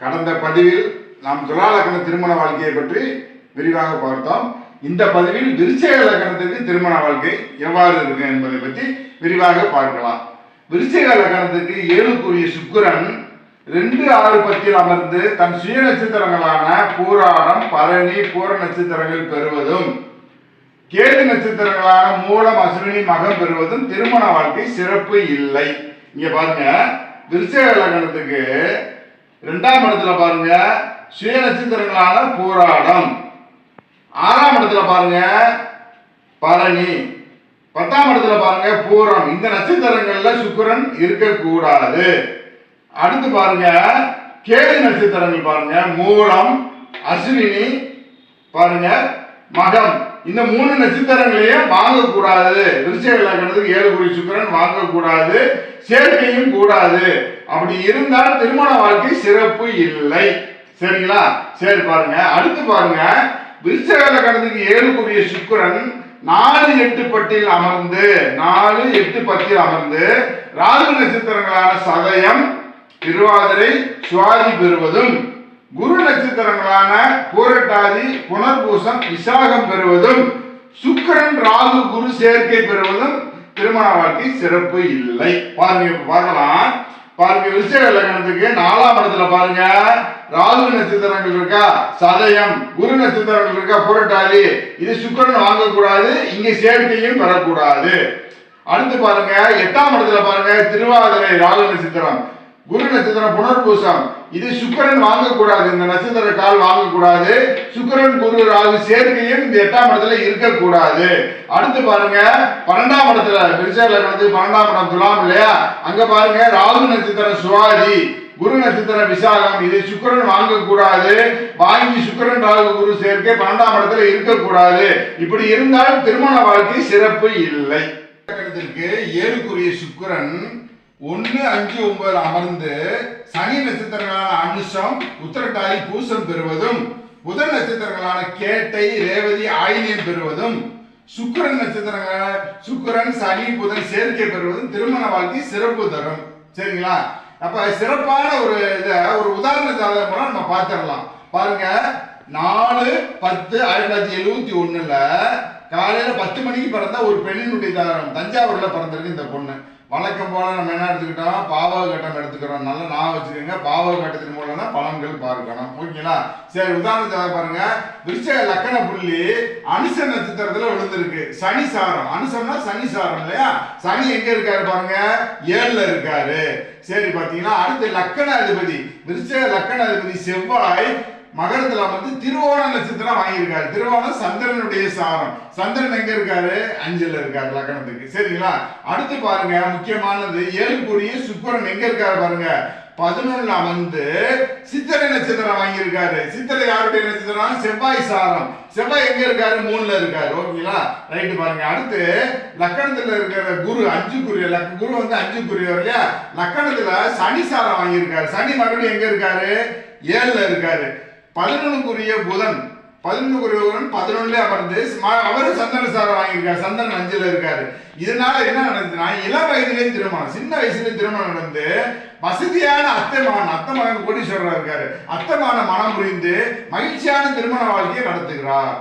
கடந்த பதிவில் நாம் துலாலக்கண திருமண வாழ்க்கையை பற்றி விரிவாக பார்த்தோம். இந்த பதிவில் விருச்சக லக்கணத்துக்கு திருமண வாழ்க்கை எவ்வாறு இருக்கு என்பதை பற்றி விரிவாக பார்க்கலாம். விருச்சக லக்கணத்துக்கு ஏழுக்குரிய சுக்கிரன் ரெண்டு ஆறு பத்தில் அமர்ந்து தன் சுய நட்சத்திரங்களான பூராடம் பரணி பூர நட்சத்திரங்கள் பெறுவதும் கேது நட்சத்திரங்களான மூலம் அசுவினி மகம் பெறுவதும் திருமண வாழ்க்கை சிறப்பு இல்லை. இங்க பாருங்க விருச்சக லக்கணத்துக்கு ரெண்டாம் இடத்துல பாருங்க சுய நட்சத்திரங்களான போராடம். ஆறாம் இடத்துல பாருங்க பரணி. பத்தாம் இடத்துல பாருங்க பூரம் இந்த நட்சத்திரங்கள்ல சுக்கிரன் இருக்கக்கூடாது. அடுத்து பாருங்க கேது நட்சத்திரங்கள் பாருங்க மூலம் அஸ்வினி பாருங்க மகம். இந்த மூணு நட்சத்திரங்களையும் வாங்கக்கூடாது. விருச்சக லக்னத்துக்கு ஏழு குறி சுக்கிரன் வாங்கக்கூடாது. சேர்க்கையும் கூடாது. அப்படி இருந்தால் திருமண வாழ்க்கை சிறப்பு இல்லை. சரிங்களா? சரி பாருங்க. அடுத்து பாருங்க. விருச்சக லக்னத்துக்கு ஏழு கூடிய சுக்கிரன் நாலு எட்டு பட்டியில் அமர்ந்து நாலு எட்டு பத்தில் அமர்ந்து ராகு நட்சத்திரங்களான சதயம் திருவாதிரை சுவாதி பெறுவதும் குரு நட்சத்திரங்களான பூரட்டாதி புனர்பூசம் விசாகம் பெறுவதும் சுக்கிரன் ராகு குரு சேர்க்கை பெறுவதும் திருமண வாழ்க்கை சிறப்பு இல்லை. பாருங்க பார்க்கலாம். பாருங்க விருச்சக லக்னத்துக்கு நாலாம் இடத்துல பாருங்க. ராகு நட்சத்திரங்கள் இருக்கா? சதயம். குரு நட்சத்திரங்கள் இருக்கா? புரட்டாதி. இது சுக்கரன் வாங்கக்கூடாது இங்க சேர்க்கையும் பெறக்கூடாது. அடுத்து பாருங்க எட்டாம் இடத்துல பாருங்க திருவாதிரை ராகு நட்சத்திரம். குரு நட்சத்திரம் புனர்பூசம் இது சுக்கிரன் வாங்கக்கூடாது. இந்த நட்சத்திர கால் வாங்கக்கூடாது. சுக்கரன் குரு ராகு சேர்க்கையும் இந்த எட்டாம் இடத்துல இருக்கக்கூடாது. அடுத்து பாருங்க பன்னெண்டாம் இடத்துல விருச்சக நடந்து பன்னெண்டாம் இடம் துலாம் இல்லையா? அங்க பாருங்க ராகு நட்சத்திரம் சுவாதி குரு நட்சத்திரம் விசாகம். இது சுக்கிரன் வாங்கக்கூடாது. வாங்கி சுக்கிரன் ராகு குரு சேர்க்கை பன்னெண்டாம் இடத்துல இருக்கக்கூடாது. இப்படி இருந்தால் திருமண வாழ்க்கை சிறப்பு இல்லை. லக்னத்திற்கு ஏழுக்குரிய சுக்கிரன் ஒன்று அஞ்சு ஒன்பது அமர்ந்து சனி நட்சத்திரங்களான அனுஷம் உத்திரட்டாதி பூசம் பெறுவதும் புதன் நட்சத்திரங்களான கேட்டை ரேவதி ஆயிலியம் பெறுவதும் சுக்கரன் நட்சத்திரங்கள் சுக்கிரன் சனி புதன் சேர்க்கை பெறுவதும் திருமண வாழ்க்கை சிறப்பு தரும். சரிங்களா? அப்ப சிறப்பான ஒரு இதை ஒரு உதாரண ஜாதகம் நம்ம பார்த்துடலாம். பாருங்க நாலு பத்து ஆயிரத்தி தொள்ளாயிரத்தி எழுவத்தி ஒன்றில் காலையில் பத்து மணிக்கு பிறந்த ஒரு பெண்ணினுடைய ஜாதகம் தஞ்சாவூரில் பிறந்திருக்கு இந்த பொண்ணு. வழக்கம் போல நம்ம என்ன எடுத்துக்கிட்டோம்? பாவக கட்டம் எடுத்துக்கிறோம். நல்லா நான் வச்சுக்கோங்க. பாவக கட்டத்தின் மூலம் தான் பலன்கள் பார்க்கணும். ஓகேங்களா? சரி உதாரணத்தை பாருங்க. விருச்ச லக்கண புள்ளி அனுச நட்சத்திரத்துல விழுந்திருக்கு. சனி சாரம். அனுசம்னா சனி சாரம் இல்லையா? சனி எங்க இருக்காரு பாருங்க? ஏழுல இருக்காரு. சரி பாத்தீங்கன்னா அடுத்து லக்கண அதிபதி லக்கணாதிபதி லக்கண அதிபதி செவ்வாய் மகரத்துல வந்து திருவோண நட்சத்திரம் வாங்கியிருக்காரு. திருவோணம் சந்திரனுடைய சாரம். சந்திரன் எங்க இருக்காரு? அஞ்சல இருக்காரு லக்கணத்துக்கு சரிங்களா? அடுத்து பாருங்க முக்கியமானது ஏழுக்குரிய சுக்கரன் எங்க இருக்காரு பாருங்க. பதினொன்னு வந்து சித்திரை நட்சத்திரம் வாங்கியிருக்காரு. சித்திரை யாருடைய நட்சத்திரம்? செவ்வாய் சாரம். செவ்வாய் எங்க இருக்காரு? மூணுல இருக்காரு. ஓகேங்களா? ரைட்டு பாருங்க. அடுத்து லக்கணத்துல இருக்கிற குரு அஞ்சு குரு குரு வந்து அஞ்சு குருவர் இல்லையா? லக்கணத்துல சனி சாரம் வாங்கியிருக்காரு. சனி மறுபடியும் எங்க இருக்காரு? ஏழுல இருக்காரு. பதினொன்னுக்குரிய புதன் பதினொன்னுக்குரிய புதன் பதினொன்னுல அமர்ந்து ம- அவரும் சந்தன சாரம் வாங்கியிருக்காரு சந்தன் அஞ்சுல இருக்காரு. இதனால என்ன நடந்ததுன்னா இளம் வயதிலேயும் திருமணம் சின்ன வயசுலேயும் திருமணம் நடந்து வசதியான அத்தை மகன் அத்தை மகன் கோடீஸ்வரர் இருக்காரு. அத்தை மகனை மனம் புரிந்து மகிழ்ச்சியான திருமண வாழ்க்கையை நடத்துகிறார்.